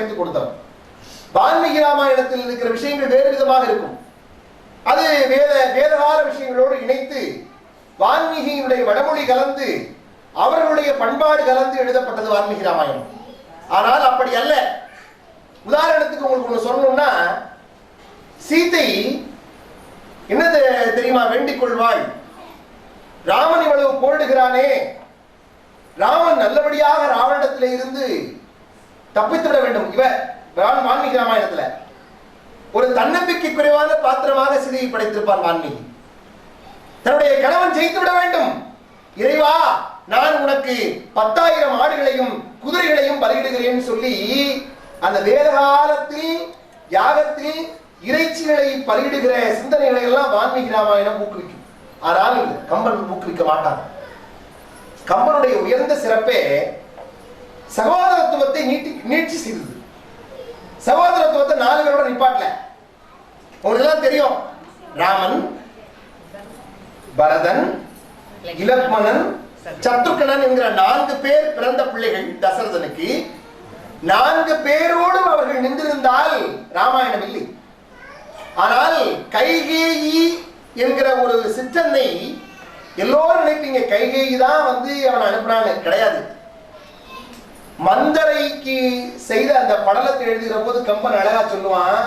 சேர்த்து கொடுத்தவர் வால்மீகி ராமாயணத்தில் இருக்கிற விஷயங்கள் வேறு விதமாக இருக்கும். அது வேத வேதகால விஷயங்களோடு இணைத்து வால்மீகியினுடைய வடமொழி கலந்து அவர்களுடைய பண்பாடு கலந்து எழுதப்பட்டது வால்மீகி ராமாயணம். ஆனால் அப்படி அல்ல. உதாரணத்துக்கு உங்களுக்கு ஒன்று சொல்லணும்னா சீத்தை என்னது தெரியுமா? வேண்டிக் கொள்வாள். ராமன் இவ்வளவு போடுகிறானே ராமன் நல்லபடியாக ராவணத்திலே இருந்து தப்பித்து விட வேண்டும் இவ வால்- வால்மீகி ராமாயணத்துல ஒரு தன்னம்பிக்கை குறைவான பாத்திரமாக சிதையை படைத்திருப்பார் வால்மீகி. தன்னுடைய கணவன் ஜெயித்து விட வேண்டும் இறைவா நான் உனக்கு பத்தாயிரம் ஆடுகளையும் குதிரைகளையும் பலியிடுகிறேன் சொல்லி அந்த வேத காலத்தில் யாகத்தில் இறைச்சிகளை பலியிடுகிற சிந்தனைகளை எல்லாம் வால்மீகி ராமாயணம் ஊக்குவிக்கும். ஆனால் கம்பன் ஊக்குவிக்க மாட்டான். கம்பனுடைய உயர்ந்த சிறப்பே சகோதரத்துவத்தை நீட்டி நீட்சி செய்தது. சகோதரத்துவத்தை நாலு பேரோட நிப்பாட்டல. உங்களுக்கு எல்லாம் தெரியும். ராமன் பரதன் இலக்மணன் சத்துருக்கணன் என்கிற நான்கு பேர் பிறந்த பிள்ளைகள் தசரதனுக்கு. நான்கு பேரோடும் அவர்கள் நின்றிருந்தால் ராமாயணம் இல்லை. ஆனால் கைகேயி என்கிற ஒரு சிற்றனை எல்லோரும் நினைப்பீங்க. கைகேயி தான் வந்து அவன் அனுப்புனான்னு. கிடையாது. மந்தரைக்கு செய்த அந்த படலத்தை எழுதுகிற போது கம்பன் அழகா சொல்லுவான்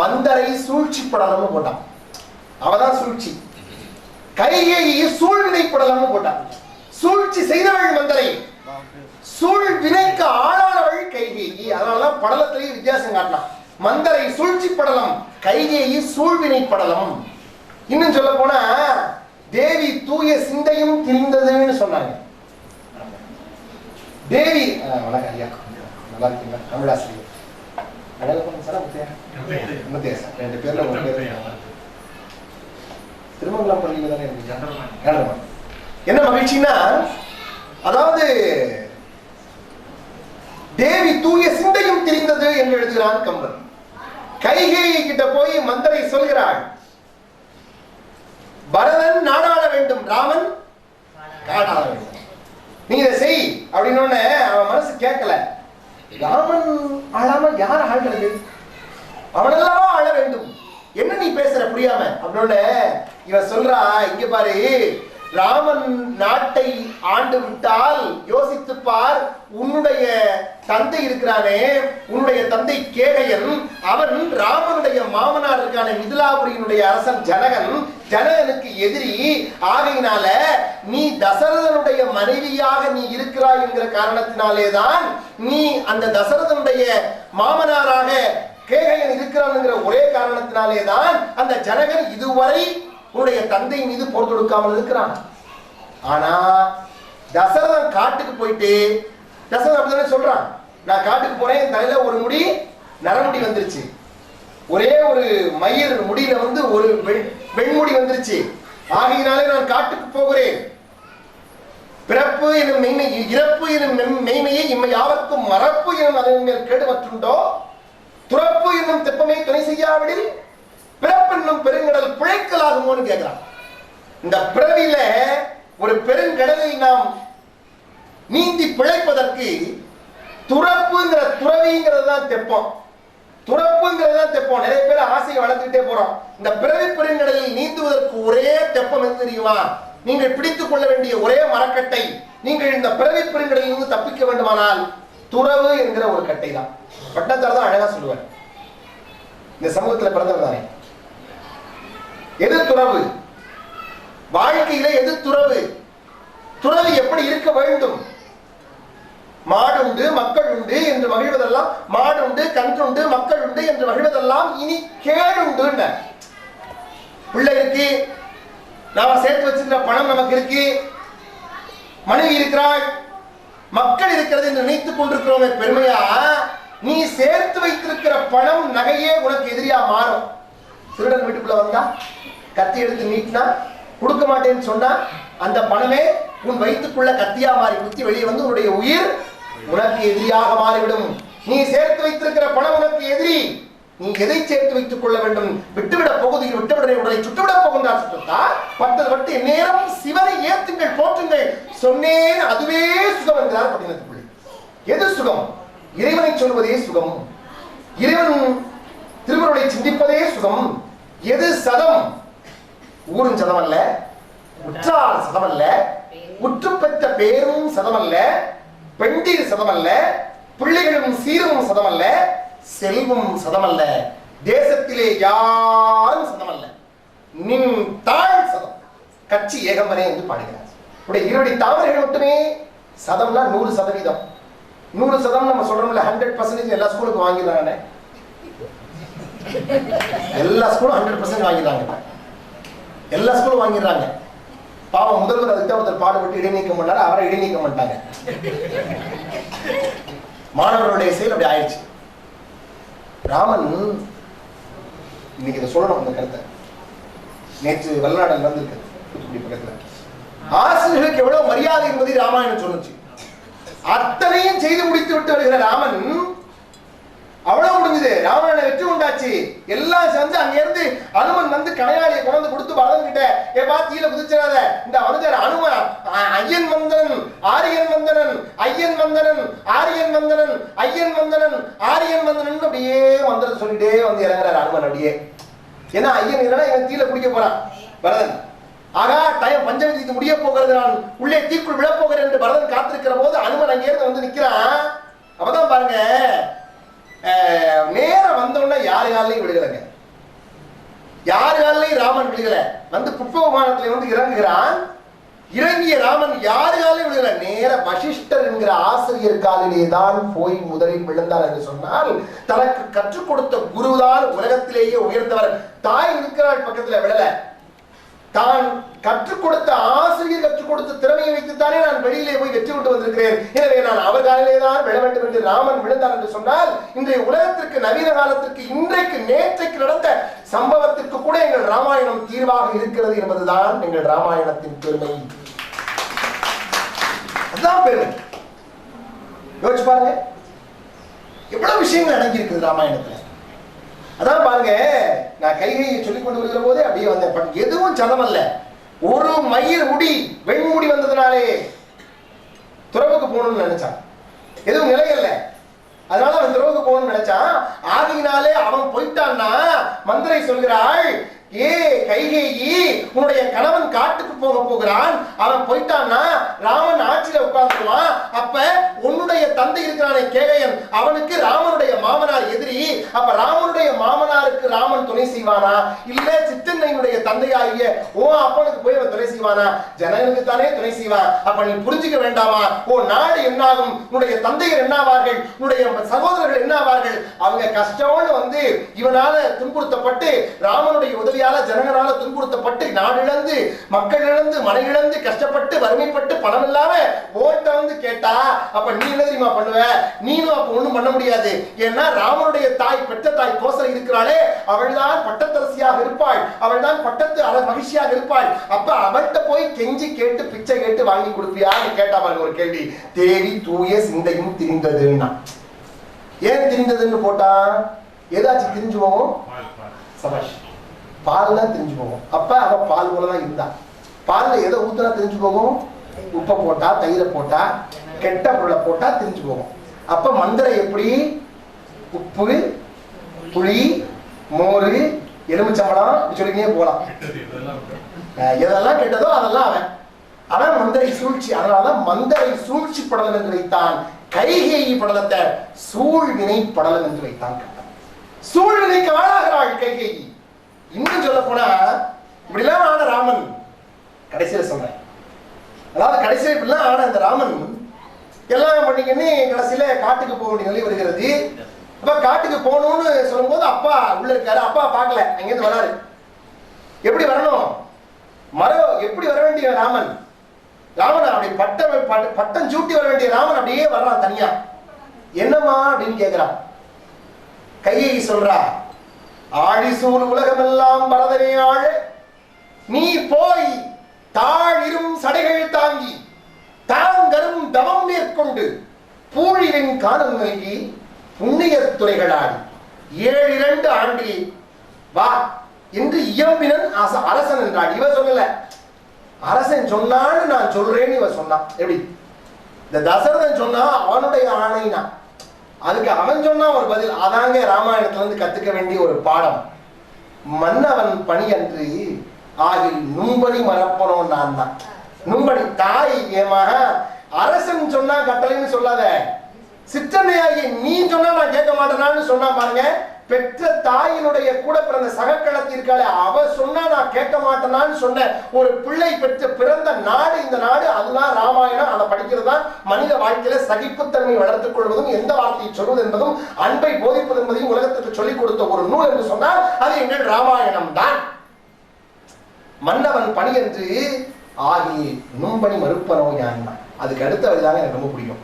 மந்தரை சூழ்ச்சி படலம்னு போட்டான். அவதான் சூழ்ச்சி. கைகேயி சூழ்வினை படலம்னு போட்டான். சூழ்ச்சி செய்தவள் மந்தரை. சூழ் வினைக்கு ஆளானவள் கைகேயி. அதனாலதான் படலத்திலேயே வித்தியாசம் காட்டலாம். மந்தரை சூழ்ச்சி படலம் கைகேயி சூழ்வினை படலம் இன்னும் சொல்ல போனா தேவி தூய சிந்தையும் திரிந்ததுன்னு சொன்னாங்க. தேவி. வணக்கம் ஐயா. நல்லா இருக்கீங்களா? தமிழாசிரியர். அழகா பொண்ணு சாரா முத்தையா சார்? ரெண்டு பேர்ல ஒரு பேர். திருமங்கலம் பள்ளியில தானே கேளமா. என்ன மகிழ்ச்சின்னா அதாவது தேவி தூய சிந்தையும் தெரிந்தது என்று எழுதுகிறான் கம்பன். கைகேயி கிட்ட போய் மந்தரை சொல்கிறாள். பரதன் நாடாள வேண்டும் ராமன் காடாள வேண்டும். நீங்க இதை செய் அப்படின்னு அவன் மனசு கேட்கல. ராமன் ஆளாம யார் ஆள்றது? அவனெல்லாம் ஆள வேண்டும். என்ன நீ பேசுற புரியாம? அப்படின்னு இவன் சொல்றா இங்க பாரு ராமன் நாட்டை ஆண்டு விட்டால் யோசித்து பார் உன்னுடைய தந்தை இருக்கிறானே உன்னுடைய தந்தை கேகையன் அவன் ராமனுடைய மாமனார் இருக்கான மிதிலாபுரியினுடைய அரசன் ஜனகன். ஜனகனுக்கு எதிரி ஆகையினால நீ தசரதனுடைய மனைவியாக நீ இருக்கிறாய் என்கிற காரணத்தினாலே தான் நீ அந்த தசரதனுடைய மாமனாராக கேகையன் இருக்கிறான்ங்கிற ஒரே காரணத்தினாலே தான் அந்த ஜனகன் இதுவரை உன்னுடைய தந்தை மீது போர் தொடுக்காமல் இருக்கிறான். ஆனா தசரதன் காட்டுக்கு போயிட்டு தசரதன் அப்படிதானே சொல்றான்? நான் காட்டுக்கு போறேன் என் தலையில ஒரு முடி நரமுடி வந்துருச்சு. ஒரே ஒரு மயிர் முடியில வந்து ஒரு வெண்- வெண்முடி வந்துருச்சு. ஆகையினாலே நான் காட்டுக்கு போகிறேன். பிறப்பு எனும் மெய்மை இறப்பு எனும் மெம்- மெய்மையை இம்மை யாவர்க்கும் மறப்பு எனும் அதன் மேல் கேடு மற்றுண்டோ? துறப்பு என்னும் தெப்பமே துணை செய்யாவிடில் பிறப்பெண்ணும் பெருங்கடல் பிழைக்கலாகுமோன்னு கேட்கிறான் இந்த பிறவியில ஒரு பெருங்கடலில் நாம் நீந்தி பிழைப்பதற்கு துறப்புங்கிற துறவிங்கிறது தான் தெப்பம். துறப்புங்கிறது தான் தெப்பம். நிறைய பேர் ஆசையை வளர்த்துக்கிட்டே போறோம். இந்த பிறவி பெருங்கடலில் நீந்துவதற்கு ஒரே தெப்பம் எது தெரியுமா? நீங்கள் பிடித்துக் கொள்ள வேண்டிய ஒரே மரக்கட்டை. நீங்கள் இந்த பிறவி பெருங்கடலில் இருந்து தப்பிக்க வேண்டுமானால் துறவு என்கிற ஒரு கட்டை தான் பட்டத்தார் தான் அழகா சொல்லுவார். இந்த சமூகத்துல பிறந்தவர் தானே? எது துறவு? வாழ்க்கையில எது துறவு? துறவு எப்படி இருக்க வேண்டும்? மாடு உண்டு மக்கள் உண்டு என்று மகிழ்வதெல்லாம் மாடு உண்டு கன்று கன்றுண்டு மக்கள் உண்டு என்று மகிழ்வதெல்லாம் இனி கேடுண்டு பிள்ளை இருக்கு நாம சேர்த்து வச்சிருக்கிற பணம் நமக்கு இருக்கு. மனைவி இருக்கிறாள் மக்கள் இருக்கிறது என்று நினைத்துக் கொண்டிருக்கிறோமே பெருமையா? நீ சேர்த்து வைத்திருக்கிற பணம் நகையே உனக்கு எதிரியா மாறும். திருடன் வீட்டுக்குள்ள வந்தா கத்தி எடுத்து நீட்டினா கொடுக்க மாட்டேன்னு சொன்னா அந்த பணமே உன் வயிற்றுக்குள்ள கத்தியா மாறி குத்தி வெளியே வந்து உன்னுடைய உயிர் உனக்கு எதிரியாக மாறிவிடும். நீ சேர்த்து வைத்திருக்கிற பணம் உனக்கு எதிரி. நீ எதை சேர்த்து வைத்துக் கொள்ள வேண்டும்? விட்டுவிட போகுதில் விட்டுவிட உடலை சுட்டுவிட போகின்றார் சுற்றத்தா? பட்டது பட்டு நேரம் சிவனை ஏத்துங்கள் போற்றுங்கள். சொன்னேன் அதுவே சுகம் என்கிறார் பட்டினத்துக்குள்ளே எது சுகம்? இறைவனை சொல்வதே சுகம். இறைவன் திருவருளை சிந்திப்பதே சுகம். எது சதம்? ஊரும் சதம் அல்ல உற்றார் சதம் அல்ல உற்று பெற்ற பேரும் சதம் அல்ல பெண்டீர் சதம் அல்ல பிள்ளைகளும் சீரும் சதம் அல்ல செல்வம் சதம் அல்ல தேசத்திலே யாரும் சதம் அல்ல நின் தாழ் சதம். கட்சி ஏகம்பனே என்று பாடுகிறார். உடைய இருவடி தாமரைகள் மட்டுமே சதம்னா நூறு சதவீதம். நூறு சதம் நம்ம சொல்றோம்ல ஹண்ட்ரட் பர்சன்டேஜ் எல்லா ஸ்கூலுக்கும் வாங்கிடுறாங்க. எல்லா ஸ்கூலும் ஹண்ட்ரட் பர்சன்ட் வாங்கிடுறாங்க. எல்லா ஸ்கூலும் வாங்கிடுறாங்க. பாவம் முதல்வர் அதுக்கு தான் ஒருத்தர் பாடுபட்டு இடைநீக்கம் பண்ணாரு அவரை இடைநீக்கம் பண்ணிட்டாங்க மாணவர்களுடைய செயல் அப்படி ஆயிடுச்சு. ராமன் இன்னைக்கு இதை சொல்லணும் அந்த கருத்தை. நேற்று வெள்ளநாடல் நடந்திருக்கு தூத்துக்குடி பக்கத்துல. ஆசிரியர்களுக்கு எவ்வளவு மரியாதை என்பதை ராமாயணம் சொன்னுச்சு அத்தனையும் செய்து முடித்து விட்டு வருகிற ராமன் அவ்வளவு முடிஞ்சது. ராவணனை வெற்றி உண்டாச்சு. எல்லாம் சேர்ந்து அங்க இருந்து அனுமன் வந்து கடையாளியை கொண்டு கொடுத்து பலன் கிட்ட ஏ பா தீல குதிச்சிடாத. இந்த அவனுக்கு அனுமன் ஐயன் வந்தனன் ஆரியன் வந்தனன் ஐயன் வந்தனன் ஆரியன் வந்தனன் ஐயன் வந்தனன் ஆரியன் வந்தனன் அப்படியே மந்திரம் சொல்லிட்டே வந்து இறங்குறாரு அனுமன் அப்படியே. ஏன்னா ஐயன் இல்லைன்னா இவன் தீல குடிக்க போறான். பரதன் ஆகா டயம் பஞ்சமி முடிய போகிறது நான். உள்ளே தீக்குள் விழப் போகிறேன் என்று பரதன் காத்திருக்கிற போது அனுமன் அங்கேருந்து வந்து நிக்கிறான். அப்பதான் பாருங்க நேரம் வந்தோடனே யார் காலையும் விழுகலைங்க யார் காலையும் ராமன் விழுகல வந்து புஷ்ப விமானத்துல வந்து இறங்குகிறான். இறங்கிய ராமன் யார் காலையும் விழுகல நேர வசிஷ்டர் என்கிற ஆசிரியர் காலிலே தான் போய் முதலில் விழுந்தார் என்று சொன்னால் தனக்கு கற்றுக் கொடுத்த குருதான் உலகத்திலேயே உயர்ந்தவர். தாய் இருக்கிறாள் பக்கத்துல விழல தான் கற்றுக் கொடுத்த ஆசிரியர் கற்றுக் கொடுத்த திறமையை வைத்துத்தானே நான் வெளியிலே போய் வெற்றி கொண்டு வந்திருக்கிறேன். எனவே நான் அவர் காலிலே தான் விழ வேண்டும் என்று ராமன் விழுந்தார் என்று சொன்னால் இன்றைய உலகத்திற்கு நவீன காலத்திற்கு இன்றைக்கு நேற்றைக்கு நடந்த சம்பவத்திற்கு கூட எங்கள் ராமாயணம் தீர்வாக இருக்கிறது என்பதுதான் எங்கள் ராமாயணத்தின் பெருமை. அதுதான் பெருமை. யோசிச்சு பாருங்க. எவ்வளவு விஷயங்கள் அடங்கியிருக்குது ராமாயணத்துல? அதான் பாருங்க நான் கைகையை சொல்லிக் கொண்டு வருகிற போதே அப்படியே வந்தேன். பட் எதுவும் சதம் அல்ல. ஒரு மயிர் முடி வெண்முடி வந்ததுனாலே துறவுக்கு போகணும்னு நினைச்சான். எதுவும் நிலை இல்ல அதனால அவன் துறவுக்கு போகணும்னு நினைச்சான். ஆகினாலே அவன் போயிட்டான்னா மந்திரை சொல்கிறாள் ஏ கைகேயி உன்னுடைய கணவன் காட்டுக்கு போக போகிறான். அவன் போயிட்டான்னா ராமன் ஆட்சியில உட்கார்ந்துருவான். அப்ப உன்னுடைய தந்தை இருக்கிறானே கேகையன். அவனுக்கு ராமனுடைய மாமனார் எதிரி. அப்ப ராமனுடைய மாமனாருக்கு ராமன் துணை செய்வானா? இல்ல சித்தன்னையினுடைய தந்தையாகிய ஓ அப்பனுக்கு போய் அவன் துணை செய்வானா? ஜனங்களுக்கு தானே துணை செய்வான். அப்ப நீ புரிஞ்சுக்க வேண்டாமா? ஓ நாடு என்னாகும்? உன்னுடைய தந்தையர் என்னாவார்கள்? உன்னுடைய சகோதரர்கள் என்னாவார்கள்? அவங்க கஷ்டம்னு வந்து இவனால துன்புறுத்தப்பட்டு ராமனுடைய உதவி உதவியால ஜனங்களால துன்புறுத்தப்பட்டு நாடு இழந்து மக்கள் இழந்து மனை இழந்து கஷ்டப்பட்டு வறுமைப்பட்டு பணம் இல்லாம ஓட்ட வந்து கேட்டா அப்ப நீ என்ன தெரியுமா பண்ணுவ? நீனும் அப்ப ஒண்ணும் பண்ண முடியாது. ஏன்னா ராமனுடைய தாய் பெற்ற தாய் கோசலை இருக்கிறாளே அவள்தான் பட்டத்தரசியாக இருப்பாள். அவள்தான் பட்டத்து அழ மகிழ்ச்சியாக இருப்பாள். அப்ப அவள்கிட்ட போய் கெஞ்சி கேட்டு பிச்சை கேட்டு வாங்கி கொடுப்பியான்னு கேட்டா பாருங்க ஒரு கேள்வி. தேவி தூய சிந்தையும் திரிந்ததுன்னா. ஏன் திரிந்ததுன்னு போட்டா? ஏதாச்சும் திரிஞ்சு போகும் சபாஷ். பால் தான் தெரிஞ்சு போகும் அப்ப அவ பால் போல தான் இருந்தா. பால்ல எதை ஊத்துனா தெரிஞ்சு போகும் உப்பை போட்டா தயிரை போட்டா கெட்ட பொருளை போட்டா தெரிஞ்சு போகும் அப்ப மந்திரம் எப்படி? உப்பு புளி மோர் எலுமிச்சம்பழம் சொல்லிக்கினே போகலாம் எதெல்லாம் கெட்டதோ அதெல்லாம் அவன். அவன் மந்திரை சூழ்ச்சி அதனாலதான் மந்திரை சூழ்ச்சி படலம் என்று வைத்தான். கைகேயி படலத்தை சூழ்வினை படலம் என்று வைத்தான் கண்ணன். சூழ்வினைக்கு ஆளாகிறாள் கைகேயி. இன்னும் சொல்ல போனா இப்படிலாம் ஆன ராமன் கடைசியில சொல்றேன். அதாவது கடைசியில இப்படிலாம் ஆன இந்த ராமன் எல்லாம் பண்ணிக்கின்னு கடைசியில காட்டுக்கு போக வேண்டிய நிலை வருகிறது. அப்ப காட்டுக்கு போகணும்னு சொல்லும்போது அப்பா உள்ள இருக்காரு. அப்பா பார்க்கல. அங்கிருந்து வராரு எப்படி வரணும்? மரம் எப்படி வர வேண்டிய ராமன்? ராமன் அப்படி பட்டம் பட்டம் சூட்டி வர வேண்டிய ராமன் அப்படியே வர்றான் தனியா. என்னம்மா அப்படின்னு கேக்குறான். கையை சொல்றா. ஆழிசூழ் உலகமெல்லாம் பரதனே ஆழ நீ போய் தாழிரும் சடைகள் தாங்கி தாங்கரும் தவம் மேற்கொண்டு பூழிவின் காலம் நல்கி புண்ணிய துறைகளாடி. ஏழு இரண்டு ஆண்டி வா என்று இயம்பினன் அச- அரசன் என்றான். இவ சொல்லல. அரசன் சொன்னான்னு நான் சொல்றேன்னு இவன் சொன்னான் எப்படி? இந்த தசரதன் சொன்னா அவனுடைய ஆணைனா. அதுக்கு அவன் சொன்னா ஒரு பதில். அதாங்க ராமாயணத்துல இருந்து கத்துக்க வேண்டிய ஒரு பாடம். மன்னவன் பணி அன்று ஆகில் நும்பணி மறப்பனோ நான் தான். நும்பணி தாய் ஏமாக அரசன் சொன்னா கட்டளைன்னு சொல்லாத. சிற்றனையாகி நீ சொன்னா நான் கேட்க மாட்டேனான்னு சொன்னா பாருங்க. பெற்ற தாயினுடைய கூட பிறந்த சகக்களத்திற்கால அவ சொன்னா நான் கேட்க மாட்டேனான்னு சொன்ன ஒரு பிள்ளை பெற்ற பிறந்த நாடு இந்த நாடு அதுதான் ராமாயணம் அதை படிக்கிறது தான் மனித வாழ்க்கையில சகிப்புத்தன்மை வளர்த்துக் கொள்வதும் எந்த வார்த்தையை சொல்வது என்பதும் அன்பை போதிப்பது என்பதையும் உலகத்துக்கு சொல்லிக் கொடுத்த ஒரு நூல் என்று சொன்னால் அது எங்கள் ராமாயணம் தான் மன்னவன் பணி என்று ஆகி நும்பணி மறுப்பனோ யான் அதுக்கு அடுத்த வழிதாங்க எனக்கு ரொம்ப பிடிக்கும்.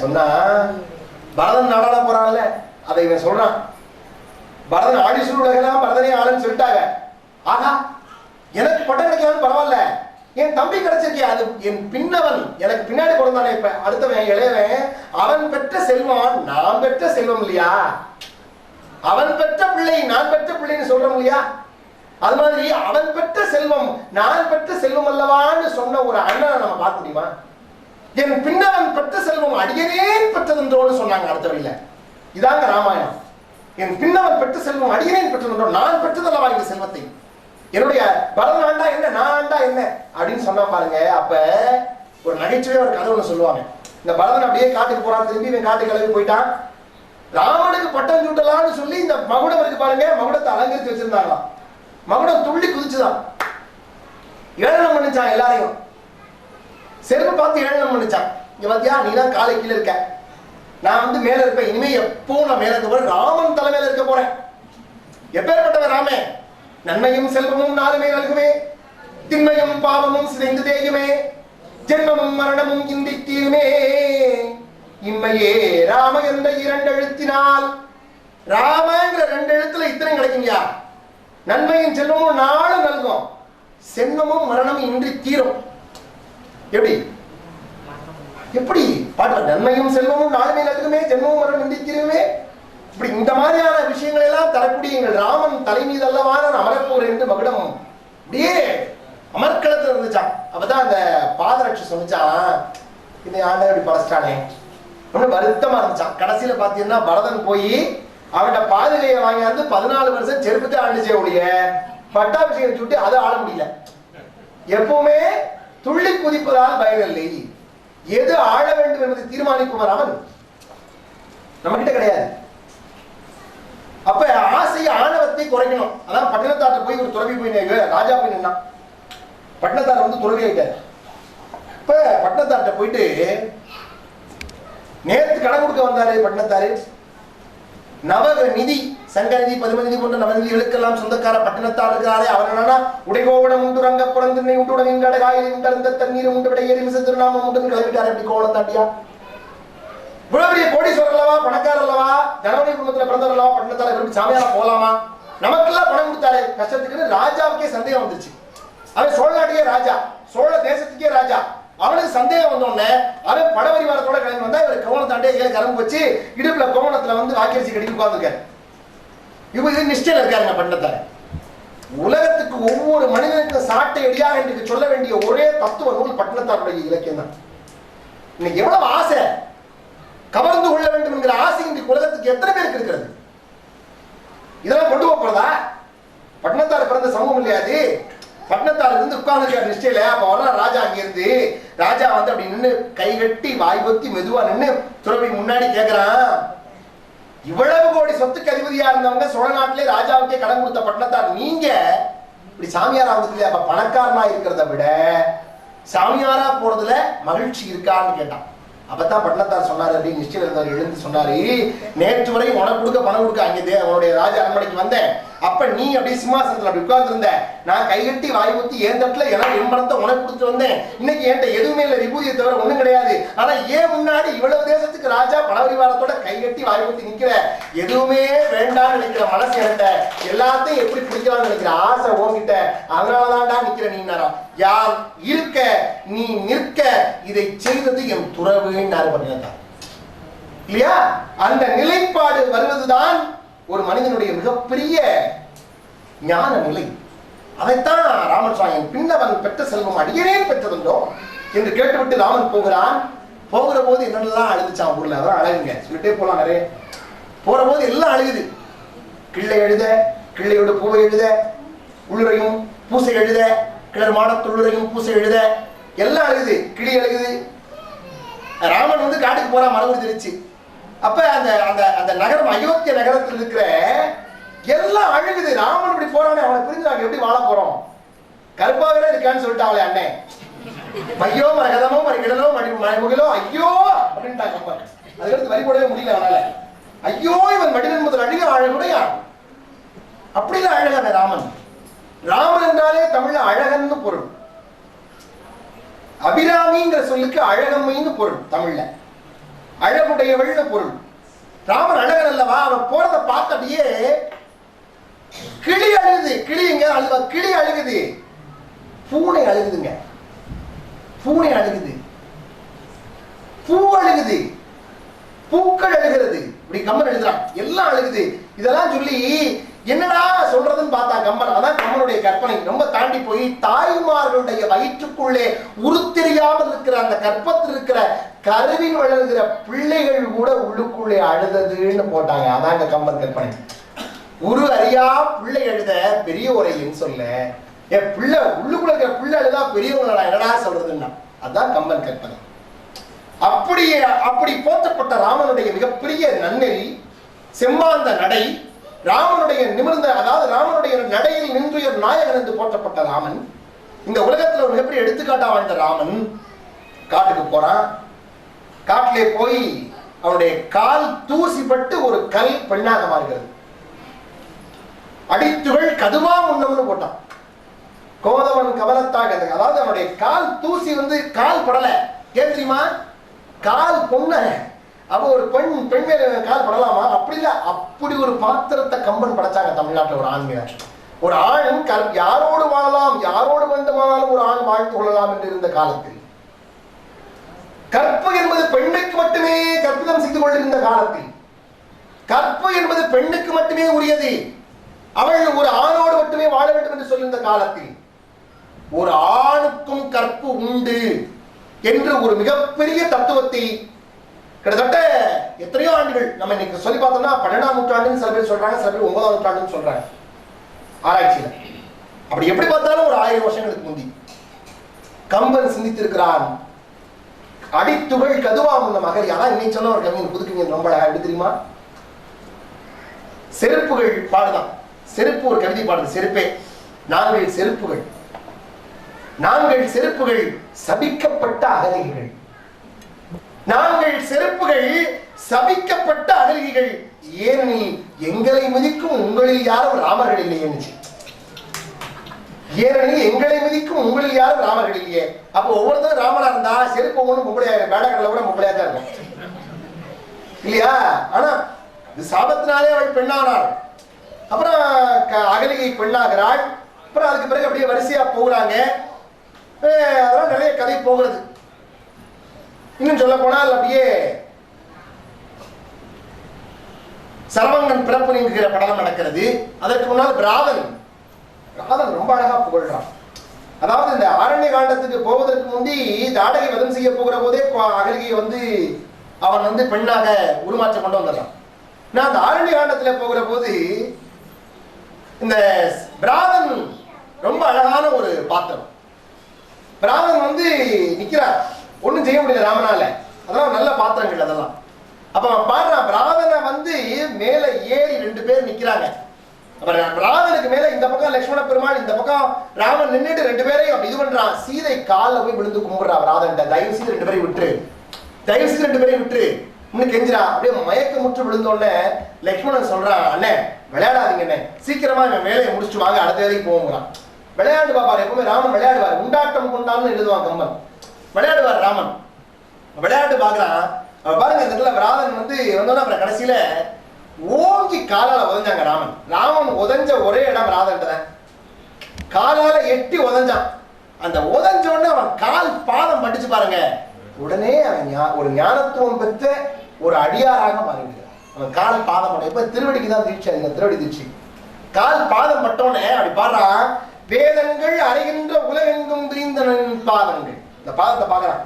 சொன்னா பரதன் நாடாட போறான்ல அதை இவன் சொல்றான். பரதன் ஆடிஷன் உலகெல்லாம் பரதனே ஆளுன்னு சொல்லிட்டாங்க. ஆகா எனக்கு பட்டம் கிடைக்காது பரவாயில்ல. என் தம்பி கிடைச்சிருக்கியா அது என் பின்னவன். எனக்கு பின்னாடி பிறந்தானே இப்ப அடுத்தவன் இளையவன். அவன் பெற்ற செல்வம் நான் பெற்ற செல்வம் இல்லையா? அவன் பெற்ற பிள்ளை நான் பெற்ற பிள்ளைன்னு சொல்றோம் இல்லையா? அது மாதிரி அவன் பெற்ற செல்வம் நான் பெற்ற செல்வம் அல்லவான்னு சொன்ன ஒரு அண்ணனை நம்ம பார்க்க முடியுமா? என் பின்னவன் பெற்ற செல்வம் அடியனேன் பெற்றதென்றோன்னு சொன்னாங்க அடுத்த வழியில இதாங்க ராமாயணம். என் பின்னவன் பெற்ற செல்வம் அடியனேன் பெற்றதென்றோ நான் பெற்றதல்லவா இந்த செல்வத்தை? என்னுடைய பலன் ஆண்டா என்ன? நான் ஆண்டா என்ன? அப்படின்னு சொன்னா பாருங்க அப்ப ஒரு நகைச்சுவை ஒரு கதை ஒன்று சொல்லுவாங்க. இந்த பரதன் அப்படியே காட்டுக்கு போறான் திரும்பி இவன் காட்டு கிளம்பி போயிட்டான். ராமனுக்கு பட்டம் சூட்டலாம்னு சொல்லி இந்த மகுடம் இருக்கு பாருங்க மகுடத்தை அலங்கரித்து வச்சிருந்தாங்களாம். மகுடம் துள்ளி குதிச்சுதான். ஏழனம் பண்ணிச்சான் எல்லாரையும். செருப்பு பார்த்து ஏளனம் பண்ணிச்சான் இங்க பாத்தியா நீ தான் காலை கீழே இருக்க. நான் வந்து மேல இருப்பேன். இனிமே எப்போ நான் மேல இருக்க போறேன். ராமன் தலைமையில இருக்க போறேன். எப்பேற்பட்டவன் ராமே? நன்மையும் செல்வமும் நாளுமே நல்குமே. திண்மையும் பாவமும் சிதைந்து தேயுமே. ஜென்மமும் மரணமும் இன்றி தீருமே. இம்மையே ராம என்ற இரண்டு எழுத்தினால். ராமங்கிற ரெண்டு எழுத்துல இத்தனை கிடைக்குங்கயா நன்மையும் செல்வமும் நாளும் நல்கும். செல்வமும் மரணமும் இன்றி தீரும். எப்படி? எப்படி? பாட்டு நன்மையும் செல்வமும் நாளுமே நல்குமே ஜென்மமும் மரம் இன்றி இப்படி இந்த மாதிரியான விஷயங்களை எல்லாம் தரக்கூடிய எங்கள் ராமன் தலை மீது அல்லவான அமரப்போர் என்று மகுடம் அப்படியே அமர்க்களத்துல இருந்துச்சான் அப்பதான் அந்த பாதரட்சி சொன்னிச்சான் இந்த ஆண்டை அப்படி பழச்சிட்டானே ரொம்ப வருத்தமா இருந்துச்சான் கடைசியில பாத்தீங்கன்னா பரதன் போய் அவன்கிட்ட பாதுகையை வாங்கியாந்து பதினாலு வருஷம் செருப்புட்டு ஆண்டுச்சே ஒழிய பட்டாபிஷேகம் சுட்டி அதை ஆள முடியல. எப்பவுமே துள்ளி குதிப்பதால் பயனில்லை. எது ஆழ வேண்டும் என்பதை தீர்மானிப்பவர் அவன் நம்ம கிட்ட கிடையாது. அப்ப ஆசை ஆணவத்தை குறைக்கணும். அதான் பட்டணத்தாட்ட போய் ஒரு துறவி போய் ராஜா போய் நின்னான் பட்டணத்தார் வந்து துறவி ஆயிட்டார். இப்ப பட்டணத்தார்ட்ட போயிட்டு நேத்து கடன் கொடுக்க வந்தாரு பட்டணத்தாரு. நவக நிதி சங்க நிதி போன்ற நவநிதிகளுக்கெல்லாம் சொந்தக்கார பட்டணத்தார் இருக்கிறாரே அவர் என்னன்னா உடைகோவடம் உண்டு ரங்க புறந்தினை உண்டு உடனின் கடகாயில் உண்டர்ந்த தண்ணீர் உண்டு விட எரிமிச திருநாமம் உண்டு கிளம்பிட்டார். எப்படி கோவலம் தாண்டியா? இவ்வளவு பெரிய கோடீஸ்வரர் அல்லவா பணக்காரர் அல்லவா ஜனவரி குடும்பத்தில் பிறந்தவர் அல்லவா பட்டணத்தால விரும்பி சாமியாரா போலாமா? நமக்கெல்லாம் பணம் கொடுத்தாரு கஷ்டத்துக்குன்னு ராஜாவுக்கே சந்தேகம் வந்துச்சு அவன் சோழ நாட்டுக்கே ராஜா சோழ தேசத்துக்கே ராஜா. அவனுக்கு சந்தேகம் வந்த உடனே அவன் படபரிவாரத்தோட கிளம்பி வந்தா இவர் கோவணம் தாண்டே கரம்பு வச்சு இடுப்புல கோவணத்துல வந்து வாக்கரிசி கட்டி உட்கார்ந்துருக்காரு. இவங்க இது நிஷ்டையில இருக்காருங்க பட்டணத்தார உலகத்துக்கு ஒவ்வொரு மனிதனுக்கும் சாட்டை அடியாக இன்றைக்கு சொல்ல வேண்டிய ஒரே தத்துவ நூல் பட்டணத்தாருடைய இலக்கியம் தான். இன்னைக்கு எவ்வளவு ஆசை? கவர்ந்து கொள்ள வேண்டும் என்கிற ஆசை இன்றைக்கு உலகத்துக்கு எத்தனை பேருக்கு இருக்கிறது? இதெல்லாம் கொண்டு போறதா? பட்டணத்தார் பிறந்த சமூகம் இல்லையா அது? பட்டணத்தார் இருந்து உட்கார்ந்து நிஷ்டையில அப்ப வர்ற ராஜா அங்கிருந்து. ராஜா வந்து அப்படி நின்று கை கட்டி வாய் கொத்தி மெதுவா நின்று துறவி முன்னாடி கேட்கிறான் இவ்வளவு கோடி சொத்துக்கு அதிபதியா இருந்தவங்க சோழ நாட்டிலே ராஜாவுக்கே கடன் கொடுத்த பட்டணத்தார். நீங்க இப்படி சாமியாரா வந்ததுல அப்ப பணக்காரனா இருக்கிறத விட சாமியாரா போறதுல மகிழ்ச்சி இருக்கான்னு கேட்டான். அப்பதான் பட்டணத்தார் சொன்னார் அப்படின்னு நிச்சயம் இருந்தவர் எழுந்து சொன்னாரு நேற்று வரை உனக்கு கொடுக்க பணம் கொடுக்க அங்கே உன்னுடைய ராஜ அரண்மனைக்கு வந்தேன். அப்ப நீ அப்படியே சிம்மாசனத்துல அப்படி உட்கார்ந்து இருந்த நான் கைகட்டி வாய் ஊத்தி ஏன் தட்டுல எனக்கு என் பணத்தை உனக்கு கொடுத்து வந்தேன். இன்னைக்கு என்கிட்ட எதுவுமே இல்லை விபூதியை தவிர ஒண்ணும் கிடையாது. ஆனா ஏன் முன்னாடி இவ்வளவு தேசத்துக்கு ராஜா பணவரிவாரத்தோட கைகட்டி வாய் ஊத்தி நிக்கிற? எதுவுமே வேண்டாம்னு நினைக்கிற மனசு என்கிட்ட. எல்லாத்தையும் எப்படி பிடிக்கலாம்னு நினைக்கிற ஆசை ஓங்கிட்ட அதனாலதான்டா நிக்கிற நீனாரா யார் இருக்க நீ நிற்க இதை செய்தது என் துறவுன்னாரு பண்ணினா இல்லையா? அந்த நிலைப்பாடு வருவதுதான் ஒரு மனிதனுடைய மிகப்பெரிய ஞான நிலை அதைத்தான் ராமன் சுவாமி பின்னவன் பெற்ற செல்வம் அடியேன் பெற்றதுண்டோ என்று கேட்டுவிட்டு ராமன் போகிறான் போகிற போது என்னென்னலாம் அழுதுச்சான் ஊர்ல? அதெல்லாம் அழகுங்க. சொல்லிட்டே போலாம் நிறைய. போற போது எல்லாம் அழுகுது. கிள்ளை எழுத கிள்ளையோட பூவை எழுத உள்ளுரையும் பூசை எழுத கிளர் மாடத்துள்ளுரையும் பூசை எழுத எல்லாம் அழுகுது. கிளி அழுகுது. ராமன் வந்து காட்டுக்கு போறான் மரபு தெரிச்சு அப்ப அந்த அந்த அந்த நகரம் அயோத்திய நகரத்தில் இருக்கிற எல்லாம் அழுகுது. ராமன் இப்படி போறானே அவனை புரிஞ்சு நாங்க எப்படி வாழ போறோம்? கருப்பாகவே இருக்கான்னு சொல்லிட்டு அவளை அண்ணன் ஐயோ மரகதமோ மரகிடலோ மணி மணிமுகிலோ ஐயோ அப்படின்ட்டாங்க அப்ப. அதுக்கடுத்து வரி போடவே முடியல அவனால. ஐயோ இவன் மடிவன் முதல் அழுக அழகுடையா? அப்படிலாம் அழகான ராமன். ராமன் என்றாலே தமிழ்ல அழகன்னு பொருள். அபிராமிங்கிற சொல்லுக்கு அழகம்மைன்னு பொருள் தமிழ்ல. அழகுடையவள்னு பொருள். ராமர் அழகன் அல்லவா அவன் போறதை பார்த்த அப்படியே கிளி அழுகுது. கிளிங்க அழுவ. கிளி அழுகுது. பூனை அழுகுதுங்க. பூனை அழுகுது. பூ அழுகுது. பூக்கள் அழுகிறது. இப்படி கம்மன் எழுதுறான். எல்லாம் அழுகுது. இதெல்லாம் சொல்லி என்னடா சொல்றதுன்னு பார்த்தா கம்மன் அதான் கம்மனுடைய கற்பனை. ரொம்ப தாண்டி போய் தாய்மார்களுடைய வயிற்றுக்குள்ளே உருத்தெரியாமல் இருக்கிற அந்த கற்பத்தில் இருக்கிற கருவில் வளர்கிற பிள்ளைகள் கூட உள்ளுக்குள்ளே அழுததுன்னு போட்டாங்க. அதாங்க கம்மன் கற்பனை. உரு அறியா பிள்ளை எழுத பெரியோரையும் சொல்ல என் பிள்ளை உள்ளுக்குள்ள இருக்கிற பிள்ளை எழுதா பெரியவங்களா என்னடா சொல்றதுன்னா? அதான் கம்பன் கற்பனை. அப்படியே அப்படி போற்றப்பட்ட ராமனுடைய மிகப்பெரிய நன்னெறி செம்மாந்த நடை ராமனுடைய நிமிர்ந்த அதாவது ராமனுடைய நடையில் நின்றுயர் நாயகன் என்று போற்றப்பட்ட ராமன் இந்த உலகத்துல ஒரு மிகப்பெரிய எடுத்துக்காட்டா வாழ்ந்த ராமன் காட்டுக்கு போறான். காட்டிலே போய் அவனுடைய கால் தூசிப்பட்டு ஒரு கல் பெண்ணாக மாறுகிறது. அடித்துகள் கதுவா முன்னம்னு போட்டான். கோதவன் கவலத்தாக அதாவது அவனுடைய கால் தூசி வந்து கால் படல. ஏன் தெரியுமா? கால் பொண்ண அப்போ ஒரு பெண் பெண் மேல காதல் படலாமா? அப்படி இல்லை. அப்படி ஒரு பாத்திரத்தை கம்பன் படைச்சாங்க தமிழ்நாட்டுல ஒரு ஆண்மையார் ஒரு ஆண் க யாரோடு வாழலாம் யாரோடு வேண்டுமானாலும் ஒரு ஆண் வாழ்ந்து கொள்ளலாம் என்று இருந்த காலத்தில். கற்பு என்பது பெண்ணுக்கு மட்டுமே கற்பிதம் செய்து கொண்டிருந்த காலத்தில். கற்பு என்பது பெண்ணுக்கு மட்டுமே உரியது. அவள் ஒரு ஆணோடு மட்டுமே வாழ வேண்டும் என்று சொல்லியிருந்த காலத்தில். ஒரு ஆணுக்கும் கற்பு உண்டு என்று ஒரு மிகப்பெரிய தத்துவத்தை கிட்டத்தட்ட எத்தனையோ ஆண்டுகள் நம்ம இன்னைக்கு சொல்லி பார்த்தோம்னா பன்னெண்டாம் நூற்றாண்டுன்னு சில பேர் சொல்றாங்க சில பேர் ஒன்பதாம் நூற்றாண்டுன்னு சொல்றாங்க. ஆராய்ச்சியில. அப்படி எப்படி பார்த்தாலும் ஒரு ஆயிரம் வருஷங்களுக்கு முந்தி. கம்பன் சிந்தித்திருக்கிறான். அடித்துகள் கதுவா முன்ன மகரி. ஆனா இன்னைக்கு சொன்ன ஒரு கவிஞன் புதுக்கவிஞன் ரொம்ப அழகா எப்படி தெரியுமா? செருப்புகள் பாடுதான். செருப்பு ஒரு கவிதை பாடுது. செருப்பே. நாங்கள் செருப்புகள். நாங்கள் செருப்புகள் சபிக்கப்பட்ட அகலிகள் நாங்கள் செருப்புகள் சபிக்கப்பட்ட அழகிகள் ஏனெனில் எங்களை மதிக்கும் உங்களில் யாரும் ராமர்கள் இல்லை என்று ஏனெனில் எங்களை மதிக்கும் உங்களில் யாரும் ராமர்கள் இல்லையே? அப்போ ஒவ்வொருத்தரும் ராமனா இருந்தா செருப்பு ஒவ்வொன்றும் பொம்பளையா வேடக்கடலை கூட பொம்பளையா தான் இருக்கும். இல்லையா? ஆனா இது சாபத்தினாலே அவள் பெண்ணானாள். அப்புறம் க- அகலிகை பெண்ணாகிறாள். அப்புறம் அதுக்கு பிறகு அப்படியே வரிசையா போகிறாங்க. அதெல்லாம் நிறைய கதை போகிறது. இன்னும் சொல்ல போனால் அப்படியே சரவங்கன் பிறப்பு நீங்குகிற படலம் நடக்கிறது. அதற்கு முன்னால் பிராதன் பிராதன் ரொம்ப அழகா புகழ்றான். அதாவது இந்த ஆரண்ய காண்டத்துக்கு போவதற்கு முந்தி தாடகை வதம் செய்ய போகிற போதே ப- வந்து அவன் வந்து பெண்ணாக உருமாற்றம் கொண்டு வந்துடுறான் நான் அந்த ஆரண்ய காண்டத்துல போகிற போது இந்த பிராவன் ரொம்ப அழகான ஒரு பாத்திரம். பிராவன் வந்து நிக்கிறார். ஒன்றும் செய்ய முடியல ராமனால. அதெல்லாம் நல்ல பாத்திரங்கள் அதெல்லாம். அப்ப அவன் பாடுறான் பிராதனை வந்து மேல ஏறி ரெண்டு பேர் நிக்கிறாங்க. அப்புறம் பிராதனுக்கு மேல இந்த பக்கம் லட்சுமண பெருமாள் இந்த பக்கம் ராமன் நின்றுட்டு ரெண்டு பேரையும் அப்படி இது பண்றான். சீதை காலில் போய் விழுந்து கும்பிடுறான் பிராதன்ட்ட தயவு செய்து ரெண்டு பேரையும் விட்டுரு. தயவு செய்து ரெண்டு பேரையும் விட்டுரு. இன்னும் கெஞ்சிரா அப்படியே மயக்க முற்று விழுந்தோடனே லக்ஷ்மணன் சொல்றான் அண்ணே விளையாடாதீங்க அண்ணே. சீக்கிரமா இவன் வேலையை முடிச்சுட்டு வாங்க. அடுத்த வேலைக்கு போவோங்கிறான் விளையாண்டு பாப்பாரு. எப்பவுமே ராமன் விளையாடுவார். உண்டாட்டம் கொண்டான்னு எழுதுவான் கம்பன். விளையாடுவார் ராமன். விளையாட்டு பார்க்கலாம் அவன் பாருங்க இந்த இடத்துல ராமன் வந்து வந்தோன்னா அப்புறம் கடைசியில ஓங்கி காலால உதஞ்சாங்க ராமன். ராமன் உதஞ்ச ஒரே இடம் ராதன் தான். காலால எட்டி உதஞ்சான். அந்த உதஞ்ச உடனே அவன் கால் பாதம் பட்டுச்சு பாருங்க. உடனே அவன் ஒரு ஞானத்துவம் பெற்ற ஒரு அடியாராக மாறிவிடுகிறான் அவன் கால் பாதம் பண்ண இப்ப திருவடிக்கு தான் தீட்சை இந்த திருவடி தீட்சி. கால் பாதம் பட்டோன்னே அப்படி பாடுறான் வேதங்கள் அறிகின்ற உலகெங்கும் பிரிந்தனின் பாதங்கள். இந்த பாதத்தை பார்க்குறான்.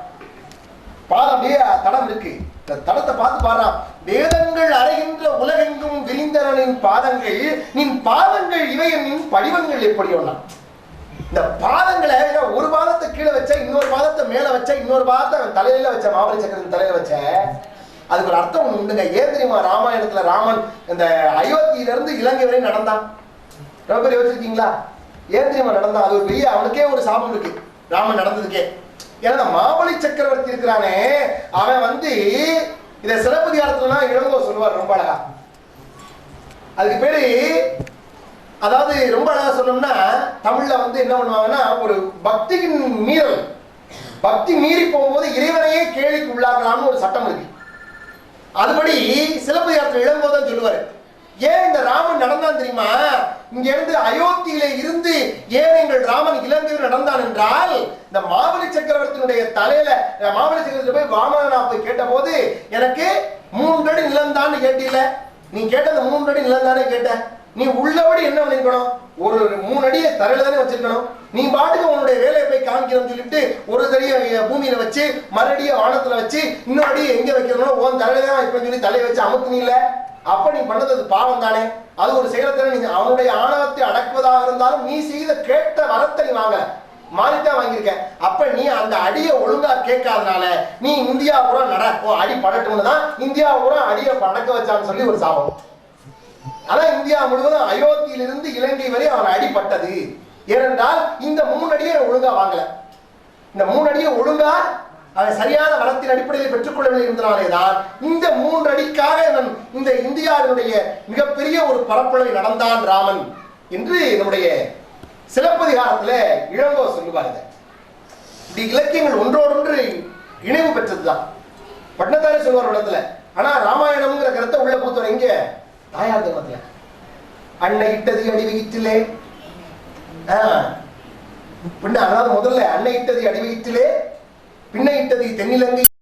பாதம் அப்படியே தடம் இருக்கு. இந்த தடத்தை பார்த்து பாடுறான். வேதங்கள் அறைகின்ற உலகெங்கும் விரிந்தனின் பாதங்கள் நின் பாதங்கள் இவையின் நின் படிவங்கள் எப்படி ஒண்ணாம் இந்த பாதங்களை ஒரு பாதத்தை கீழே வச்ச இன்னொரு பாதத்தை மேல வச்ச இன்னொரு பாதத்தை தலையில வச்ச மாவளி சக்கரத்தின் தலையில வச்ச அதுக்கு ஒரு அர்த்தம் ஒண்ணு உண்டுங்க. ஏன் தெரியுமா? ராமாயணத்துல ராமன் இந்த அயோத்தியில இருந்து இலங்கை வரை நடந்தான். ரொம்ப பேர் யோசிச்சிருக்கீங்களா? ஏன் தெரியுமா நடந்தான்? அது ஒரு பெரிய அவனுக்கே ஒரு சாபம் இருக்கு. ராமன் நடந்ததுக்கே. ஏன்னா மாமலி சக்கரவர்த்தி இருக்கிறானே அவன் வந்து இதை சிறப்பதிகாரத்துலனா இளங்கோ சொல்லுவார் ரொம்ப அழகா. அதுக்கு பேரு அதாவது ரொம்ப அழகா சொல்லணும்னா தமிழ்ல வந்து என்ன பண்ணுவாங்கன்னா ஒரு பக்தியின் மீறல். பக்தி மீறி போகும்போது இறைவனையே கேள்விக்கு உள்ளாக்கலாம்னு ஒரு சட்டம் இருக்கு. அதுபடி சிலப்பதிகாரத்தில் இளம்போதான் சொல்லுவாரு. ஏன் இந்த ராமன் நடந்தான் தெரியுமா? இங்க இருந்து அயோத்தியில இருந்து ஏன் எங்கள் ராமன் இலங்கையில் நடந்தான் என்றால் இந்த மாவலி சக்கரவர்த்தியினுடைய தலையில அஹ், மாவலி சக்கரவர்த்தி போய் வாமனா போய் கேட்ட போது எனக்கு மூன்றடி நிலந்தான்னு கேட்டில நீ கேட்டது மூன்றடி நிலந்தானே கேட்ட. நீ உள்ளபடி என்ன பண்ணிருக்கணும்? ஒரு மூணு அடியை தரையில தானே வச்சிருக்கணும். நீ பாட்டுக்கு உன்னுடைய வேலையை போய் காமிக்கணும்னு சொல்லிட்டு ஒரு தடியை பூமியில வச்சு மறுபடியும் வானத்துல வச்சு இன்னொரு அடியை எங்க வைக்கணும்னா உன் தலையில தான் வைப்பேன்னு சொல்லி தலையை வச்சு அமுத்துனீங்களே அப்ப நீ பண்ணது பாவம் தானே? அது ஒரு செயலத்தில் நீங்க அவனுடைய ஆணவத்தை அடக்குவதாக இருந்தாலும் நீ செய்த கேட்ட வரத்தை நீ வாங்க. மாறித்தான் வாங்கியிருக்க. அப்ப நீ அந்த அடியை ஒழுங்கா கேட்காதனால நீ இந்தியா பூரா நட ஓ அடி படட்டும்னு தான் இந்தியா பூரா அடியை படக்க வச்சான்னு சொல்லி ஒரு சாபம். ஆனா இந்தியா முழுவதும் அயோத்தியிலிருந்து இலங்கை வரை அவன் அடிப்பட்டது ஏனென்றால் இந்த மூணு அடியை ஒழுங்கா வாங்கல. இந்த மூணு அடியை ஒழுங்கா அதை சரியான வளத்தின் அடிப்படையில் பெற்றுக்கொள்ளவில்லை என்பதனாலே தான் இந்த மூன்று அடிக்காக இந்த இந்தியாவினுடைய மிகப்பெரிய ஒரு பரப்புரை நடந்தான் ராமன் என்று நம்முடைய சிலப்பதிகாரத்தில் இளங்கோ சொல்லுவார் இதை. இப்படி இலக்கியங்கள் ஒன்றோடொன்று இணைவு பெற்றதுதான். பட்டினத்தாரே சொல்லுவார் இடத்துல ஆனா ராமாயணம்ங்கிற கருத்தை உள்ள பொறுத்தவரை இங்க தாயார் தர்மத்துல. அன்னை இட்டது அடி வயிற்றிலே பின்ன அதாவது முதல்ல அன்னை இட்டது அடி வயிற்றிலே பின்ன இட்டது தென்னிலங்கை